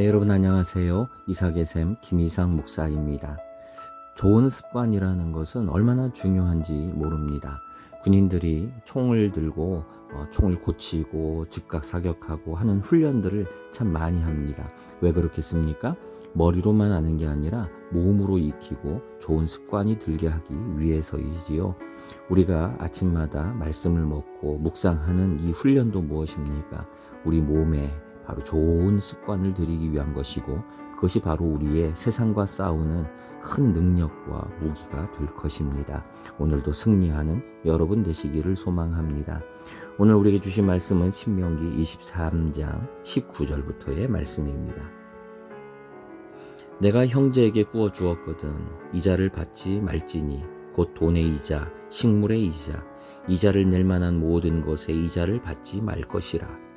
네, 여러분 안녕하세요. 이삭의 샘 김이상 목사입니다. 좋은 습관이라는 것은 얼마나 중요한지 모릅니다. 군인들이 총을 들고 어, 총을 고치고 즉각 사격하고 하는 훈련들을 참 많이 합니다. 왜 그렇겠습니까? 머리로만 하는 게 아니라 몸으로 익히고 좋은 습관이 들게 하기 위해서이지요. 우리가 아침마다 말씀을 먹고 묵상하는 이 훈련도 무엇입니까? 우리 몸에 바로 좋은 습관을 들이기 위한 것이고 그것이 바로 우리의 세상과 싸우는 큰 능력과 무기가 될 것입니다. 오늘도 승리하는 여러분 되시기를 소망합니다. 오늘 우리에게 주신 말씀은 신명기 23장 19절부터의 말씀입니다. 내가 형제에게 구워 주었거든 이자를 받지 말지니 곧 돈의 이자, 식물의 이자, 이자를 낼 만한 모든 것의 이자를 받지 말 것이라.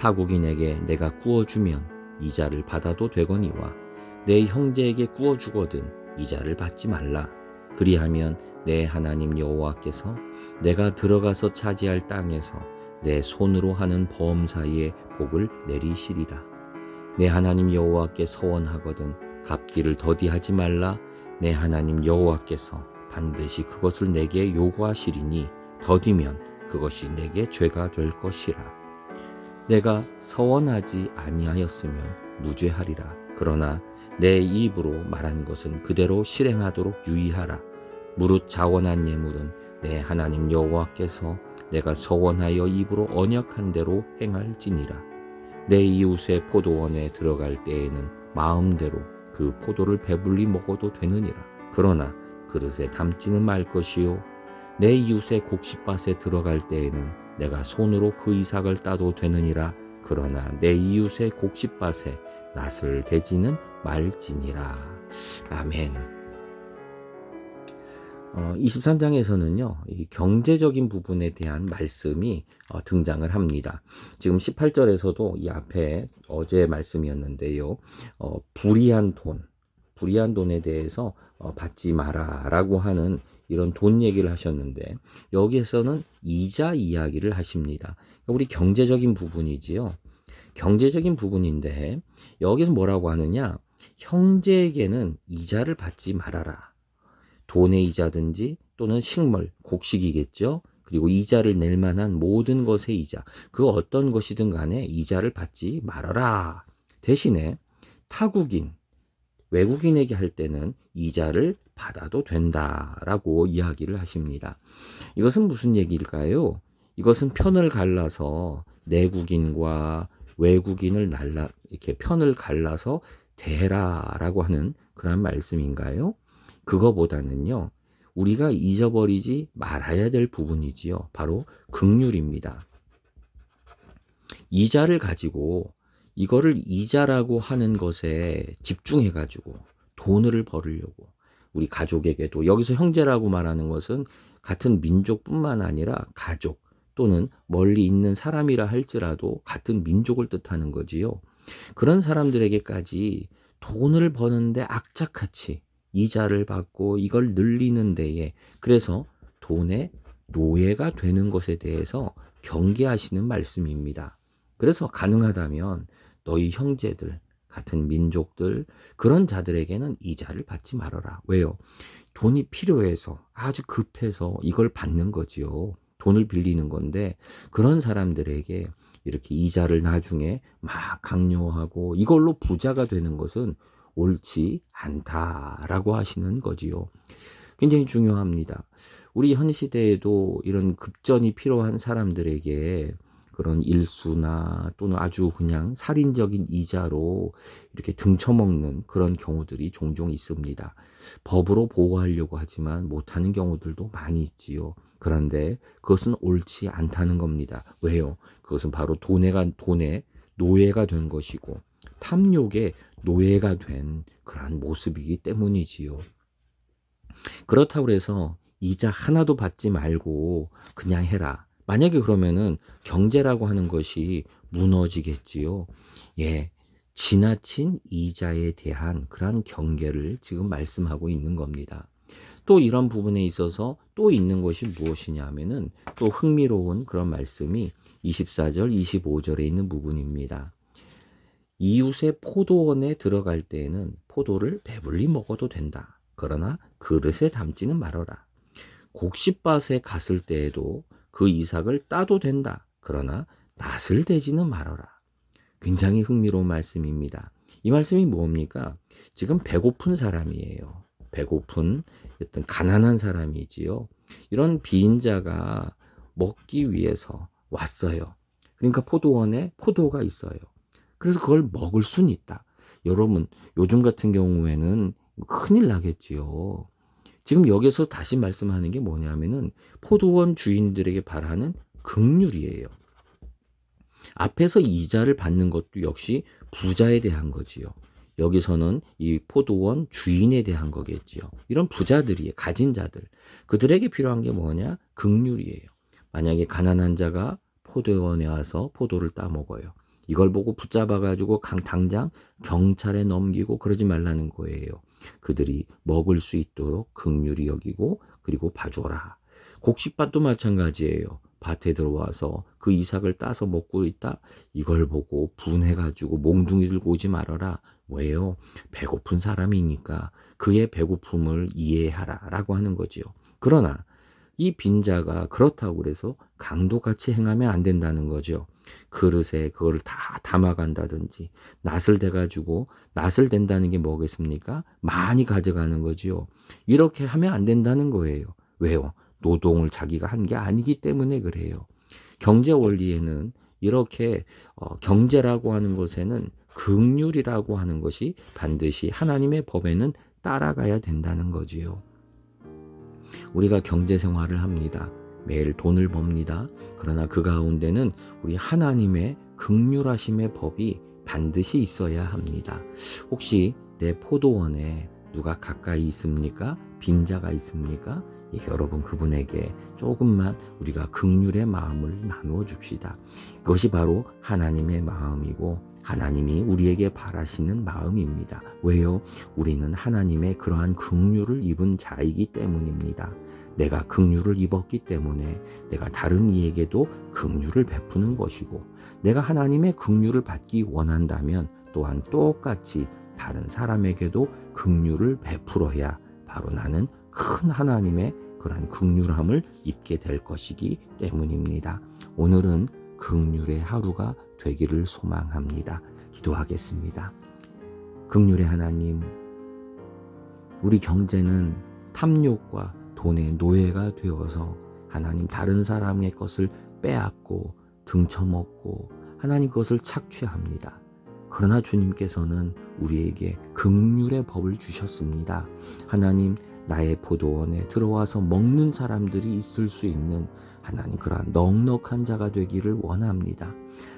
타국인에게 내가 구워주면 이자를 받아도 되거니와 내 형제에게 구워주거든 이자를 받지 말라. 그리하면 내 하나님 여호와께서 내가 들어가서 차지할 땅에서 내 손으로 하는 범사에 복을 내리시리라. 내 하나님 여호와께 서원하거든 갚기를 더디하지 말라. 내 하나님 여호와께서 반드시 그것을 내게 요구하시리니 더디면 그것이 내게 죄가 될 것이라. 내가 서원하지 아니하였으면 무죄하리라. 그러나 내 입으로 말한 것은 그대로 실행하도록 유의하라. 무릇 자원한 예물은 내 하나님 여호와께서 내가 서원하여 입으로 언약한 대로 행할지니라. 내 이웃의 포도원에 들어갈 때에는 마음대로 그 포도를 배불리 먹어도 되느니라. 그러나 그릇에 담지는 말 것이요. 내 이웃의 곡식밭에 들어갈 때에는 내가 손으로 그 이삭을 따도 되느니라. 그러나 내 이웃의 곡식밭에 낫을 대지는 말지니라. 아멘. 어, 23장에서는요, 이 경제적인 부분에 대한 말씀이 어, 등장을 합니다. 지금 18절에서도 이 앞에 어제 말씀이었는데요, 어, 불이한 돈, 불이한 돈에 대해서 어, 받지 마라 라고 하는 이런 돈 얘기를 하셨는데 여기에서는 이자 이야기를 하십니다. 그러니까 우리 경제적인 부분이지요. 경제적인 부분인데 여기서 뭐라고 하느냐? 형제에게는 이자를 받지 말아라. 돈의 이자든지 또는 식물, 곡식이겠죠. 그리고 이자를 낼 만한 모든 것의 이자, 그 어떤 것이든 간에 이자를 받지 말아라. 대신에 타국인, 외국인에게 할 때는 이자를 받아도 된다라고 이야기를 하십니다. 이것은 무슨 얘기일까요? 이것은 편을 갈라서 내국인과 외국인을 날라 이렇게 편을 갈라서 대라라고 하는 그런 말씀인가요? 그거보다는요. 우리가 잊어버리지 말아야 될 부분이지요. 바로 극률입니다. 이자를 가지고 이거를 이자라고 하는 것에 집중해 가지고 돈을 벌으려고 우리 가족에게도 여기서 형제라고 말하는 것은 같은 민족뿐만 아니라 가족 또는 멀리 있는 사람이라 할지라도 같은 민족을 뜻하는 거지요. 그런 사람들에게까지 돈을 버는데 악착같이 이자를 받고 이걸 늘리는 데에 그래서 돈의 노예가 되는 것에 대해서 경계하시는 말씀입니다. 그래서 가능하다면 너희 형제들, 같은 민족들 그런 자들에게는 이자를 받지 말아라. 왜요? 돈이 필요해서 아주 급해서 이걸 받는 거지요. 돈을 빌리는 건데 그런 사람들에게 이렇게 이자를 나중에 막 강요하고 이걸로 부자가 되는 것은 옳지 않다라고 하시는 거지요. 굉장히 중요합니다. 우리 현 시대에도 이런 급전이 필요한 사람들에게 그런 일수나 또는 아주 그냥 살인적인 이자로 이렇게 등쳐먹는 그런 경우들이 종종 있습니다. 법으로 보호하려고 하지만 못하는 경우들도 많이 있지요. 그런데 그것은 옳지 않다는 겁니다. 왜요? 그것은 바로 돈에가 돈의 노예가 된 것이고 탐욕의 노예가 된 그러한 모습이기 때문이지요. 그렇다고 해서 이자 하나도 받지 말고 그냥 해라. 만약에 그러면은 경제라고 하는 것이 무너지겠지요. 예. 지나친 이자에 대한 그러한 경계를 지금 말씀하고 있는 겁니다. 또 이런 부분에 있어서 또 있는 것이 무엇이냐 하면은 또 흥미로운 그런 말씀이 24절, 25절에 있는 부분입니다. 이웃의 포도원에 들어갈 때에는 포도를 배불리 먹어도 된다. 그러나 그릇에 담지는 말어라. 곡식밭에 갔을 때에도 그 이삭을 따도 된다. 그러나 낫을 대지는 말어라. 굉장히 흥미로운 말씀입니다. 이 말씀이 뭡니까? 지금 배고픈 사람이에요. 배고픈 어떤 가난한 사람이지요. 이런 빈자가 먹기 위해서 왔어요. 그러니까 포도원에 포도가 있어요. 그래서 그걸 먹을 수는 있다. 여러분, 요즘 같은 경우에는 큰일 나겠지요. 지금 여기서 다시 말씀하는 게 뭐냐면은 포도원 주인들에게 바라는 극률이에요. 앞에서 이자를 받는 것도 역시 부자에 대한 거지요. 여기서는 이 포도원 주인에 대한 거겠지요. 이런 부자들이 가진 자들 그들에게 필요한 게 뭐냐? 극률이에요. 만약에 가난한 자가 포도원에 와서 포도를 따 먹어요. 이걸 보고 붙잡아 가지고 당장 경찰에 넘기고 그러지 말라는 거예요. 그들이 먹을 수 있도록 극률이 여기고 그리고 봐줘라. 곡식밭도 마찬가지예요. 밭에 들어와서 그 이삭을 따서 먹고 있다. 이걸 보고 분해가지고 몽둥이 들고 오지 말아라. 왜요? 배고픈 사람이니까 그의 배고픔을 이해하라. 라고 하는 거지요. 그러나 이 빈자가 그렇다고 그래서 강도같이 행하면 안 된다는 거죠. 그릇에 그거를 다 담아간다든지 낫을 대가지고 낫을 댄다는 게 뭐겠습니까? 많이 가져가는 거지요. 이렇게 하면 안 된다는 거예요. 왜요? 노동을 자기가 한 게 아니기 때문에 그래요. 경제 원리에는 이렇게 어, 경제라고 하는 것에는 긍휼이라고 하는 것이 반드시 하나님의 법에는 따라가야 된다는 거지요. 우리가 경제 생활을 합니다. 매일 돈을 법니다. 그러나 그 가운데는 우리 하나님의 극률하심의 법이 반드시 있어야 합니다. 혹시 내 포도원에 누가 가까이 있습니까? 빈자가 있습니까? 예, 여러분 그분에게 조금만 우리가 극률의 마음을 나누어 줍시다. 그것이 바로 하나님의 마음이고 하나님이 우리에게 바라시는 마음입니다. 왜요? 우리는 하나님의 그러한 극률을 입은 자이기 때문입니다. 내가 극률을 입었기 때문에 내가 다른 이에게도 극률을 베푸는 것이고 내가 하나님의 극률을 받기 원한다면 또한 똑같이 다른 사람에게도 극률을 베풀어야 바로 나는 큰 하나님의 그러한 극률함을 입게 될 것이기 때문입니다. 오늘은 극률의 하루가 되기를 소망합니다. 기도하겠습니다. 극률의 하나님, 우리 경제는 탐욕과 돈의 노예가 되어서 하나님 다른 사람의 것을 빼앗고 등쳐먹고 하나님 것을 착취합니다. 그러나 주님께서는 우리에게 극률의 법을 주셨습니다. 하나님 나의 포도원에 들어와서 먹는 사람들이 있을 수 있는 하나님 그러한 넉넉한 자가 되기를 원합니다.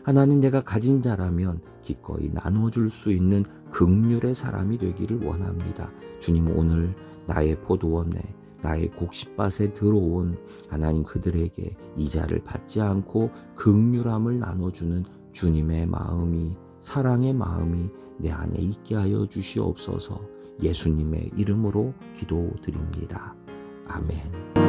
하나님 내가 가진 자라면 기꺼이 나눠줄 수 있는 극률의 사람이 되기를 원합니다. 주님 오늘 나의 포도원에 나의 곡식밭에 들어온 하나님 그들에게 이자를 받지 않고 극률함을 나눠주는 주님의 마음이 사랑의 마음이 내 안에 있게 하여 주시옵소서 예수님의 이름으로 기도드립니다. 아멘.